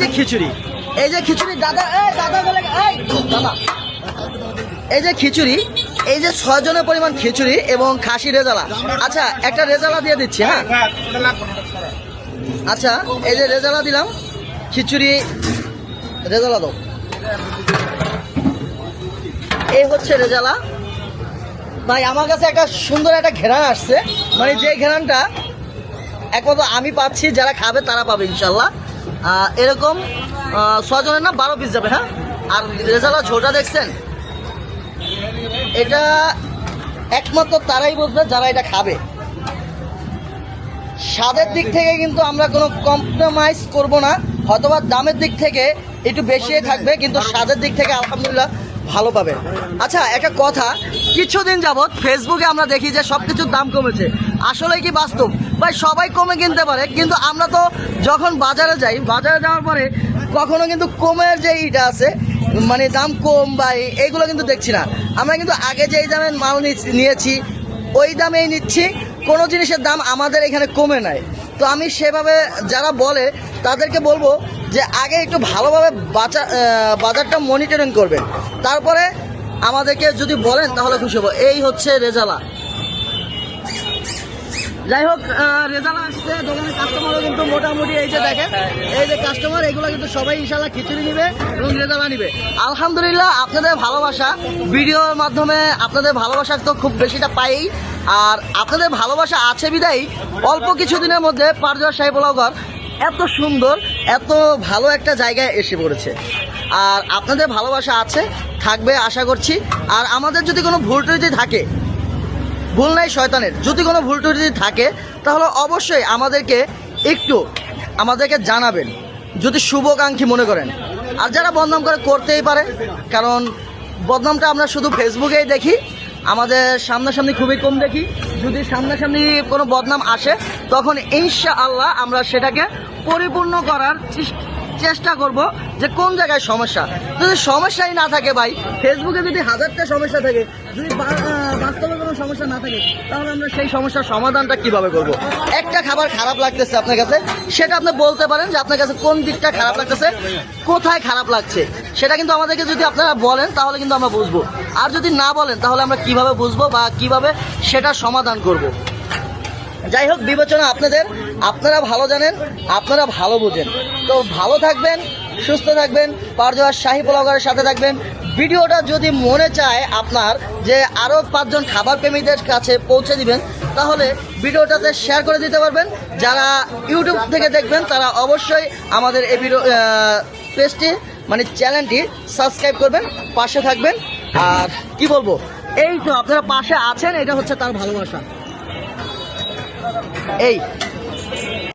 যে খিচুড়ি, এই যে খিচুড়ি, দাদা, এই দাদা বলে এই দাদা। এই যে খিচুড়ি, এই যে ছয় জনের পরিমাণ খিচুড়ি এবং খাসি রেজালা। আচ্ছা একটা রেজালা দিয়ে দিচ্ছি হ্যাঁ? আচ্ছা এই যে রেজালা দিলাম, খিচুড়ি রেজালা দাও। এই হচ্ছে রেজালা। ভাই, আমার কাছে একটা সুন্দর একটা ঘেরান আসছে। মানে যে ঘেরানটা একমাত্র আমি পাচ্ছি, যারা খাবে তারা পাবে, ইনশাল্লাহ। এরকম ছজনের না বারো পিস যাবে হ্যাঁ? আর রেজালা ঝোলটা দেখছেন? এটা একমাত্র তারাই বুঝবে যারা এটা খাবে। স্বাদের দিক থেকে কিন্তু আমরা কোনো কম্প্রোমাইজ করব না, হয়তোবা দামের দিক থেকে একটু বেশি থাকবে, কিন্তু স্বাদের দিক থেকে আলহামদুলিল্লাহ ভালো পাবে আচ্ছা একটা কথা, কিছুদিন যাবৎ ফেসবুকে আমরা দেখি যে সব কিছুর দাম কমেছে। আসলে কি বাস্তব? ভাই, সবাই কমে কিনতে পারে, কিন্তু আমরা তো যখন বাজারে যাই, বাজারে যাওয়ার পরে কখনো কিন্তু কমের যে ইটা আছে মানে দাম কম বা এইগুলো কিন্তু দেখছি না। আমরা কিন্তু আগে যেই দামের মাল নিয়েছি, ওই দামেই নিচ্ছি, কোনো জিনিসের দাম আমাদের এখানে কমে নাই। তো আমি সেভাবে যারা বলে, তাদেরকে বলব যে আগে একটু ভালোভাবে বাজার বাজারটা মনিটরিং করবেন। তারপরে আমাদেরকে যদি বলেন তাহলে খুশি হব। এই হচ্ছে রেজালা। যাই হোক রেজালা আসছে, দোকানের কাস্টমারও কিন্তু মোটামুটি এই যে দেখেন, এই যে কাস্টমার এগুলো কিন্তু সবাই ইনশাল্লাহ খিচুড়ি নিবে এবং রেজালা নিবে। আলহামদুলিল্লাহ, আপনাদের ভালোবাসা, ভিডিওর মাধ্যমে আপনাদের ভালোবাসা তো খুব বেশিটা পাই আর আপনাদের ভালোবাসা আছে বিদায়ী, অল্প কিছুদিনের মধ্যে পারজোয়ার সাহেব ঘর এত সুন্দর, এত ভালো একটা জায়গায় এসে পড়েছে। আর আপনাদের ভালোবাসা আছে থাকবে, আশা করছি। আর আমাদের যদি কোনো ভুল ত্রুটি থাকে, ভুল নাই শয়তানের, যদি কোনো ভুল ত্রুটি থাকে, তাহলে অবশ্যই আমাদেরকে একটু আমাদেরকে জানাবেন, যদি শুভকাঙ্ক্ষী মনে করেন। আর যারা বদনাম করে করতেই পারে, কারণ বদনামটা আমরা শুধু ফেসবুকেই দেখি, আমাদের সামনাসামনি খুবই কম দেখি। যদি সামনাসামনি কোনো বদনাম আসে, তখন ইনশা আল্লাহ আমরা সেটাকে পরিপূর্ণ করার চেস- চেষ্টা করব যে কোন জায়গায় সমস্যা। যদি সমস্যাই না থাকে ভাই ফেসবুকে যদি হাজারটা সমস্যা থাকে, যদি বাস্তবে কোনো সমস্যা না থাকে, তাহলে আমরা সেই সমস্যার সমাধানটা কীভাবে করব? একটা খাবার খারাপ লাগতেছে আপনার কাছে, সেটা আপনি বলতে পারেন যে আপনার কাছে কোন দিকটা খারাপ লাগতেছে, কোথায় খারাপ লাগছে। সেটা কিন্তু আমাদেরকে যদি আপনারা বলেন, তাহলে কিন্তু আমরা বুঝব। আর যদি না বলেন, তাহলে আমরা কীভাবে বুঝব বা কীভাবে সেটা সমাধান করব? যাই হোক, বিবেচনা আপনাদের। আপনারা ভালো জানেন, আপনারা ভালো বোঝেন। তো ভালো থাকবেন, সুস্থ থাকবেন, পারজোয়ার শাহী ব্লগারের সাথে থাকবেন। ভিডিওটা যদি মনে চায় আপনার যে আরও পাঁচজন খাবার প্রেমীদের কাছে পৌঁছে দিবেন, তাহলে ভিডিওটাতে শেয়ার করে দিতে পারবেন। যারা ইউটিউব থেকে দেখবেন, তারা অবশ্যই আমাদের এই ভিডিও পেজটি মানে চ্যানেলটি সাবস্ক্রাইব করবেন, পাশে থাকবেন। আর কি বলব, এই তো আপনারা পাশে আছেন, এটা হচ্ছে তার ভালোবাসা। এই।